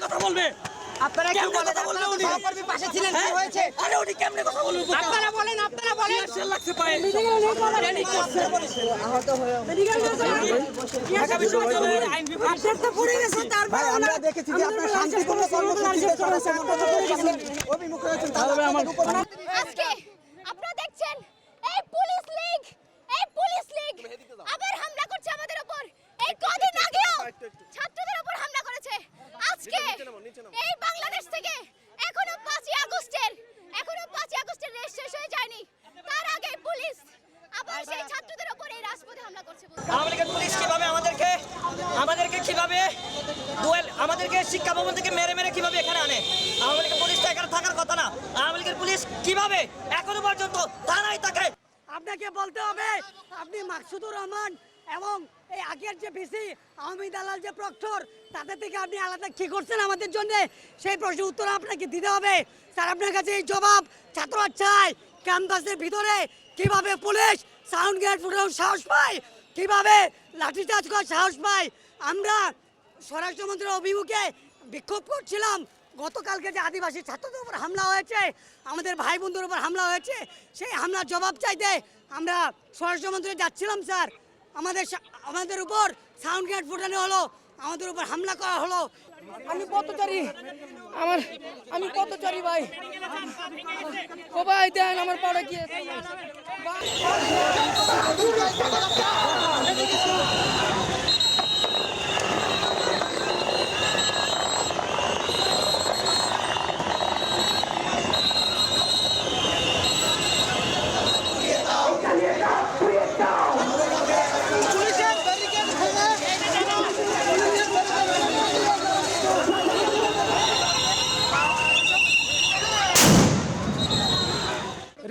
কথা বলবে আপনারা কি বলেন আপনারা তো উনি? পাশে ছিলেন কি? হয়েছে আরে উনি কেমনে কথা বলবে আপনারা বলেন আপনারা বলেন ইয়ার লাগছে পায়ে ট্রেনিং করছে। ঢাকা বিশ্ববিদ্যালয়ের আইন বিভাগ ভাই আমরা দেখেছি যে আপনারা শান্তিপূর্ণ কর্মসূচিতে সদস্য অভিমুখ হয়েছেন তাহলে আমাদের উপর আজকে আপনারা দেখছেন এই পুলিশ লীগ এই পুলিশ লীগ আবার হামলা করছে আমাদের উপর এই কদিন আগেও ছাত্রদের উপর হামলা করেছে। আজকে এই বাংলাদেশ থেকে এখনও পাঁচই আগস্টের এখনও পাঁচই আগস্টের রেস শেষ হয়ে যায়নি। তার আগে পুলিশ আবার সেই ছাত্রদের উপর এই রাজপথে হামলা করছে আওয়ামী লীগের পুলিশ কীভাবে আমাদেরকে আমাদেরকে কীভাবে দুয়েল আমাদেরকে শিক্ষা ভবন থেকে মেরে মেরে কীভাবে এখানে আনে আওয়ামী লীগের পুলিশ তো এখানে থাকার কথা না আওয়ামী লীগের পুলিশ কীভাবে এখনও পর্যন্ত থানায় থাকে আপনাকে বলতে হবে, আপনি মাকসুদুর রহমান এবং এই আগের যে ভিসি আহমেদ আলাল যে প্রক্টর, তাদের থেকে আপনি আলাদা কি করছেন আমাদের জন্য? সেই প্রশ্নের উত্তর আপনাকে দিতে হবে। স্যার, আপনার কাছে এই জবাব, ছাত্র চায় ক্যাম্পাসের ভিতরে কীভাবে পুলিশ সাউন্ড গেট ফুটানোর সাহস পায়? কীভাবে লাঠিচার্জ করার সাহস পায়? আমরা স্বরাষ্ট্রমন্ত্রীর অভিমুখে বিক্ষোভ করছিলাম গতকালকে যে আদিবাসী ছাত্রদের উপর হামলা হয়েছে, আমাদের ভাই বোনদের উপর হামলা হয়েছে, সেই হামলার জবাব চাইতে আমরা স্বরাষ্ট্রমন্ত্রী যাচ্ছিলাম, স্যার। আমাদের আমাদের উপর সাউন্ড গ্রেড ফুটানো হলো, আমাদের উপর হামলা করা হলো। আমি পথচারী, আমার আমি পথচারী ভাই। ও ভাই দেন, আমার পড়ে কি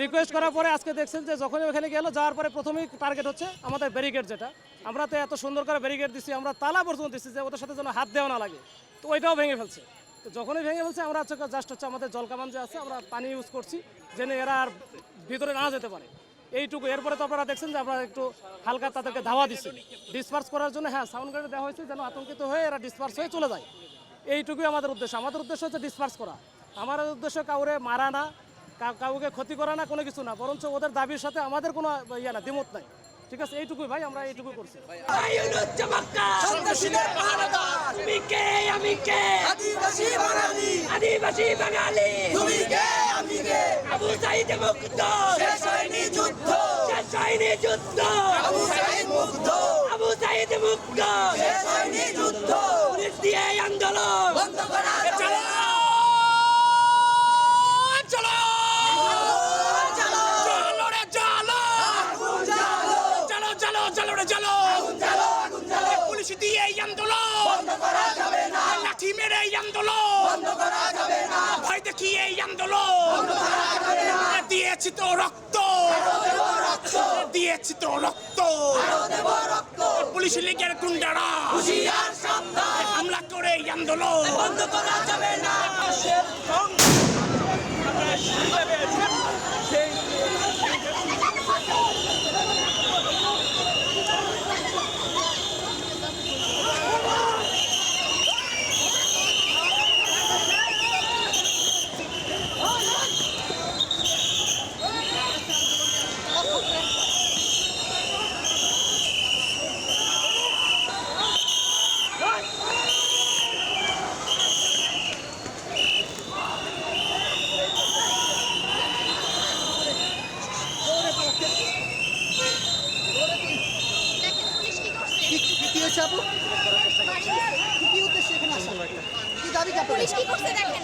রিকোয়েস্ট করার পরে আজকে দেখছেন যে যখনই ওখানে গেল, যাওয়ার পরে প্রথমেই টার্গেট হচ্ছে আমাদের ব্যারিকেড যেটা। আমরা তো এত সুন্দর করে ব্যারিকেড দিচ্ছি আমরা তালা পর্যন্ত দিচ্ছি যে ওদের সাথে যেন হাত দেওয়া না লাগে। তো ওইটাও ভেঙে ফেলছে। তো যখনই ভেঙে ফেলছে, আমরা হচ্ছে জাস্ট হচ্ছে আমাদের জলকামান যে আছে, আমরা পানি ইউজ করছি, যেন এরা আর ভিতরে না যেতে পারে। এইটুকু। এরপরে তো আপনারা দেখছেন যে আমরা একটু হালকা তাদেরকে ধাওয়া দিচ্ছি ডিসপার্স করার জন্য হ্যাঁ সাউন্ড গার্ডে দেওয়া হয়েছে যেন আতঙ্কিত হয়ে এরা ডিসপার্স হয়ে চলে যায়। এইটুকুই আমাদের উদ্দেশ্য। আমাদের উদ্দেশ্য হচ্ছে ডিসপার্স করা। আমাদের উদ্দেশ্য কাউরে মারা না কাউকে ক্ষতি করা না কোনো কিছু না বরঞ্চ ওদের দাবির সাথে আমাদের কোনো ইয়ে না দ্বিমত নাই। ঠিক আছে? এইটুকুই ভাই আমরা এইটুকুই করছি। আইনুল চমৎকার সন্ত্রাসীদের পাহারাদার। তুমি কে? আমি কে? আদিবাসী বাঙালি। আদিবাসী বাঙালি। তুমি কে? আমি কে? আবু সাইদ মুক্ত শেষ হয়নি যুদ্ধ। শেষ হয়নি যুদ্ধ। আবু সাইদ মুগ্ধ। আবু সাইদ মুক্ত শেষ হয়নি যুদ্ধ। পুলিশ দিয়ে আন্দোলন। বন্ধ করা চলো চালো চলো রে চলো আগুন জ্বালো চলো চলো চলো রে চলো আগুন জ্বালো পুলিশ দিয়ে এই আন্দোলন। লাঠি মেরে এই আন্দোলন? ভয় দেখিয়ে এই আন্দোলন। দিয়েছি তো রক্ত। দিয়েছি তো রক্ত। পুলিশ লীগের গুন্ডারা। হামলা করে এই আন্দোলন। বন্ধ করা যাবে না দেখেন পুলিশ কি করছে কি হয়েছে আপু কি উদ্দেশ্যে এখানে আসা? কি দাবি পুলিশ কি করছে দেখেন?